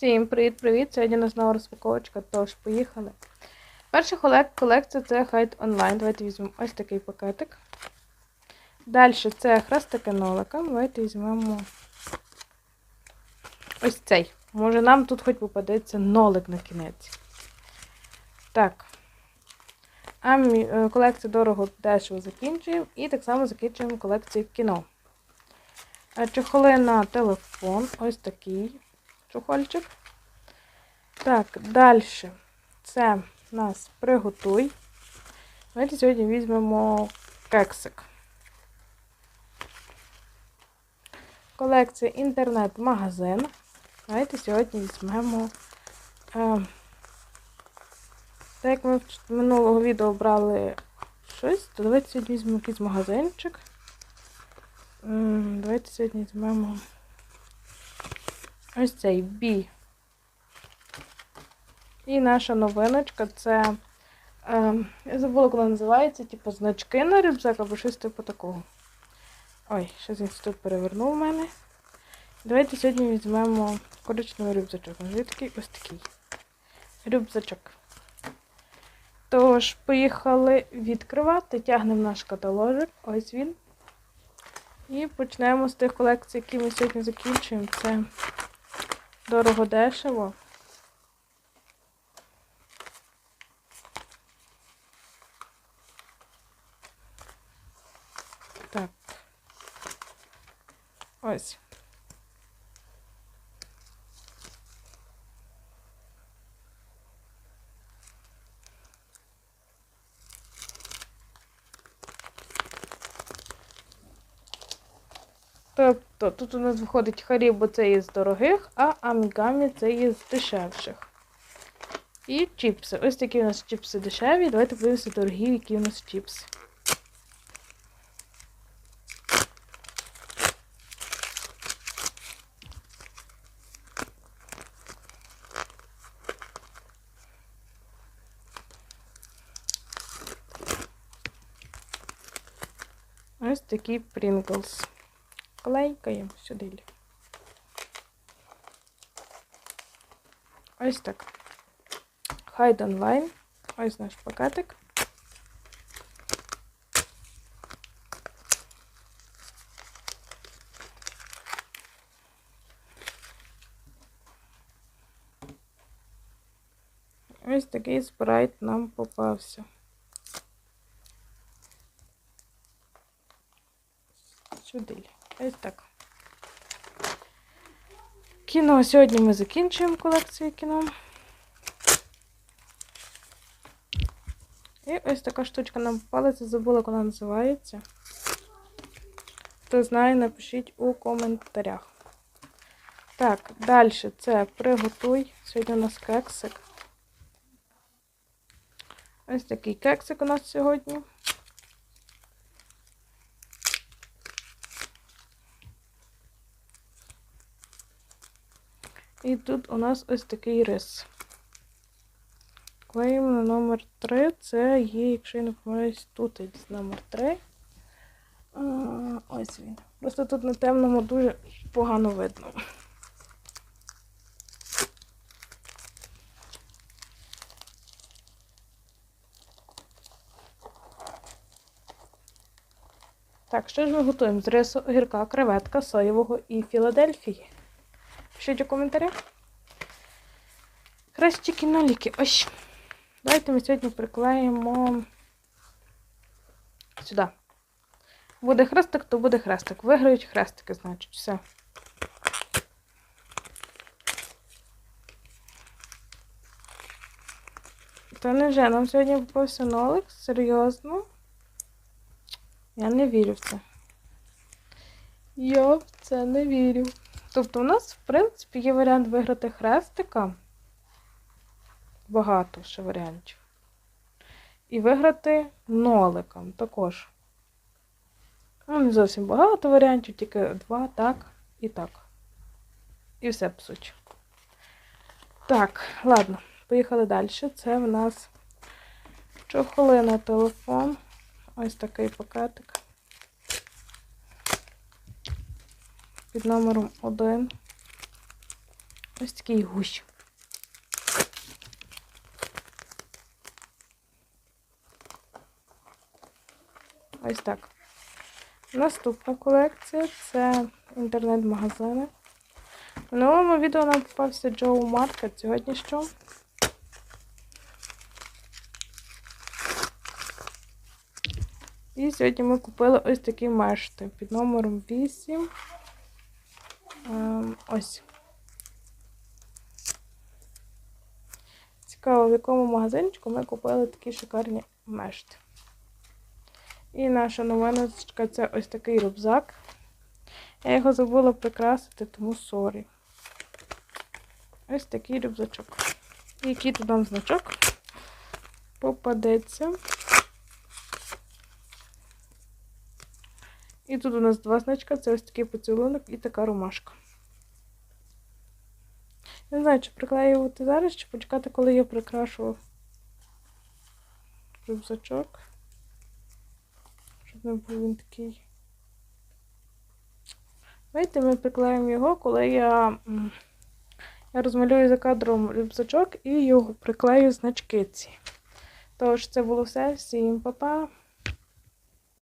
Всім привіт-привіт! Сьогодні у нас нова розпаковочка, тож поїхали. Перша колекція це Hide Online. Давайте візьмемо ось такий пакетик. Далі це хрестики нолика. Давайте візьмемо ось цей. Може нам тут хоч попадеться нолик на кінець. Так. А е, дорого дешево закінчуємо. І так само закінчуємо колекцію кіно. Е, Чохоли на телефон. Ось такий чохольчик. Так, далі. Це у нас приготуй. Давайте сьогодні візьмемо кексик. Колекція інтернет-магазин. Давайте сьогодні візьмемо. Е, так як ми в минулого відео брали щось, то давайте сьогодні візьмемо якийсь магазинчик. Давайте сьогодні візьмемо ось цей бі. І наша новиночка це. Е, я забула, вона називається, типу значки на рюкзак або щось типу такого. Ой, щось він тут перевернув у мене. Давайте сьогодні візьмемо коричневий рюкзачок. Такий ось такий. Рюкзачок. Тож, поїхали відкривати. Тягнемо наш каталожик. Ось він. І почнемо з тих колекцій, які ми сьогодні закінчуємо. Це дорого дешево. Так. Ось. Тобто тут у нас виходить Харібо це із дорогих, а Амігамі це із дешевших. І чіпси. Ось такі у нас чіпси дешеві. Давайте подивимося дорогі, які у нас чіпси. Ось такі Pringles. Клейкаємо сюди. Ось так. Hide Online. Ось наш пакетик. Ось такий спрайт нам попався. Сюди. Ось так. Кіно. Сьогодні ми закінчуємо колекцію кіно. І ось така штучка нам попалася, забула, як вона називається. Хто знає, напишіть у коментарях. Так, далі це приготуй. Сьогодні у нас кексик. Ось такий кексик у нас сьогодні. І тут у нас ось такий рис. Клеїмо на номер 3. Це є, якщо я не помиляюсь, тут номер 3. А, ось він. Просто тут на темному дуже погано видно. Так, що ж ми готуємо? З рису, огірка, креветка, соєвого і Філадельфії. Пишіть у коментарях. Краще кіноліки. Ось. Давайте ми сьогодні приклеїмо сюди. Буде хрестик, то буде хрестик. Виграють хрестики, значить, все. Та невже нам сьогодні попався нолик? Серйозно? Я не вірю в це. Я в це не вірю. Тобто у нас, в принципі, є варіант виграти хрестика. Багато ще варіантів. І виграти ноликом також. Ну, не зовсім багато варіантів, тільки два, так і так. І все по суті. Так, ладно, поїхали далі. Це в нас чохоли на телефон. Ось такий пакетик. Під номером 1. Ось такий гущ. Ось так. Наступна колекція це інтернет-магазини. В минулому відео нам попався Джоу Маркет. Сьогодні що? І сьогодні ми купили ось такі мешти під номером 8. Ем, ось. Цікаво, в якому магазинчику ми купили такі шикарні мешти. І наша новиночка це ось такий рюкзак. Я його забула прикрасити, тому сорі. Ось такий рюкзачок. І який тут нам значок попадеться. І тут у нас два значка, це ось такий поцілунок і така ромашка. Не знаю, чи приклеювати зараз, чи почекати, коли я прикрашу рюкзачок. Щоб не був він такий. Знаєте, ми приклеїмо його, коли я, я розмалюю за кадром рюкзачок і його приклею значки ці. Тож це було все. Всім па-па!